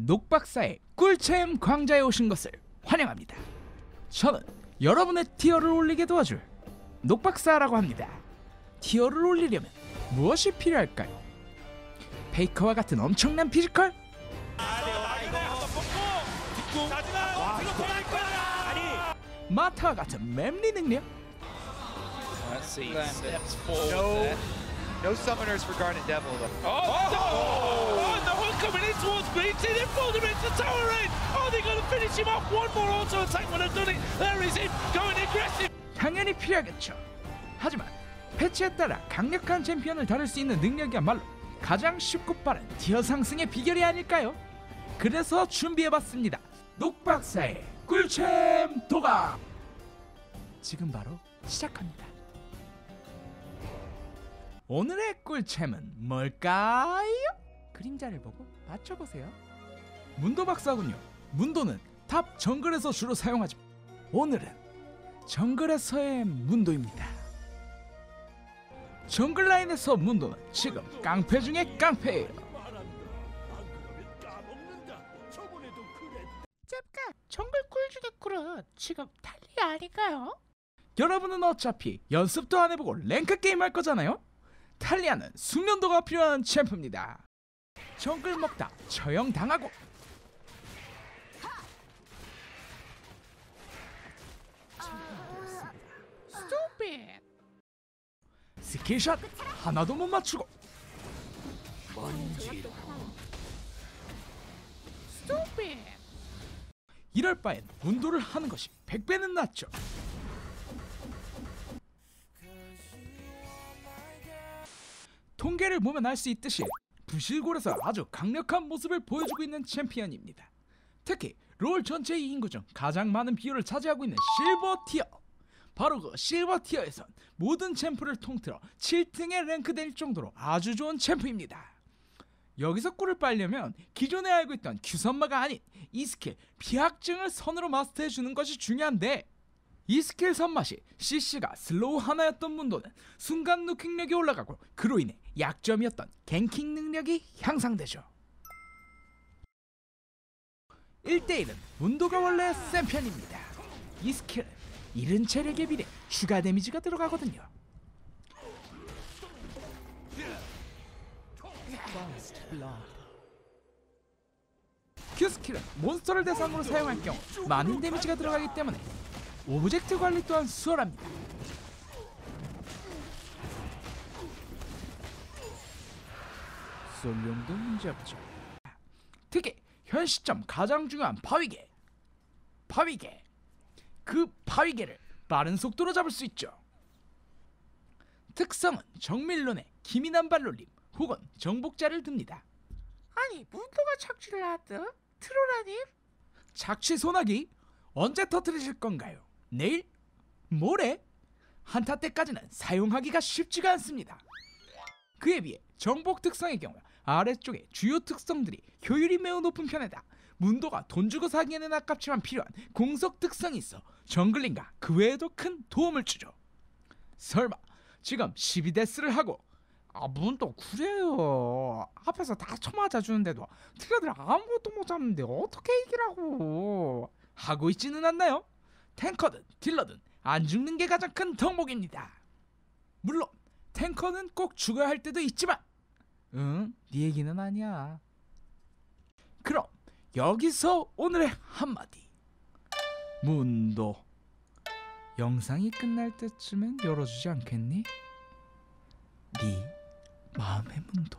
녹박사의 꿀챔 광자에 오신 것을 환영합니다. 저는 여러분의 티어를 올리게 도와줄 녹박사라고 합니다. 티어를 올리려면 무엇이 필요할까요? 페이커와 같은 엄청난 피지컬? 마타와 같은 맵리 능력? No, summoners for Garnet Devil. though. Oh, no! Oh, no one coming in towards BT. They pulled him into tower in. Oh, they're going to finish him off. One more auto attack would have done it. There is him going aggressive. 당연히 필요하겠죠. 하지만 패치에 따라 강력한 챔피언을 다룰 수 있는 능력이야말로 가장 쉽고 빠른 티어 상승의 비결이 아닐까요? 그래서 준비해봤습니다. 녹박사의 꿀챔 도감! 지금 바로 시작합니다. 오늘의 꿀챔은 뭘까요? 그림자를 보고 맞춰보세요. 문도 박사군요. 문도는 탑 정글에서 주로 사용하지만 오늘은 정글에서의 문도입니다. 정글 라인에서 문도는 지금 깡패 중에 깡패예요. 짭까 정글 꿀 중에 꿀은 지금 달리 아닌가요? 여러분은 어차피 연습도 안 해보고 랭크 게임 할 거잖아요. 탈리아는 숙련도가 필요한 챔프입니다. 정글 먹다 처형 당하고 스토핏 스킬샷 하나도 못 맞추고 스토핏 이럴 바엔 문도를 하는 것이 100배는 낫죠. 통계를 보면 알 수 있듯이 부실골에서 아주 강력한 모습을 보여주고 있는 챔피언입니다. 특히 롤 전체의 인구 중 가장 많은 비율을 차지하고 있는 실버 티어. 바로 그 실버 티어에선 모든 챔프를 통틀어 7등에 랭크될 정도로 아주 좋은 챔프입니다. 여기서 꿀을 빨려면 기존에 알고 있던 큐선마가 아닌 이 스킬 피학증을 선으로 마스터해 주는 것이 중요한데 이 스킬 선맛이 CC가 슬로우 하나였던 문도는 순간 누킹력이 올라가고 그로 인해 약점이었던 갱킹 능력이 향상되죠. 1대1은 문도가 원래 센 편입니다. 이 스킬은 이른 체력에 비례 추가 데미지가 들어가거든요. 큐 스킬은 몬스터를 대상으로 사용할 경우 많은 데미지가 들어가기 때문에 오브젝트 관리 또한 수월합니다. 솔룡도 문제없죠. 특히 현 시점 가장 중요한 바위개. 바위개. 그 바위개를 빠른 속도로 잡을 수 있죠. 특성은 정밀론의 기민한 발놀림 혹은 정복자를 듭니다. 아니 문도가 착취를 하듯 트로라님 착취 소나기 언제 터뜨리실 건가요? 내일? 모레? 한타 때까지는 사용하기가 쉽지가 않습니다. 그에 비해 정복 특성의 경우 아래쪽에 주요 특성들이 효율이 매우 높은 편에다 문도가 돈 주고 사기에는 아깝지만 필요한 공속 특성이 있어 정글링과 그 외에도 큰 도움을 주죠. 설마 지금 12데스를 하고 아 문도 그래요 앞에서 다 쳐맞아 주는데도 트레들 아무것도 못 잡는데 어떻게 이기라고 하고 있지는 않나요? 탱커든 딜러든 안 죽는 게 가장 큰 덕목입니다. 물론 탱커는 꼭 죽어야 할 때도 있지만 응, 네 얘기는 아니야. 그럼 여기서 오늘의 한마디 문도 영상이 끝날 때쯤엔 열어주지 않겠니? 네 마음의 문도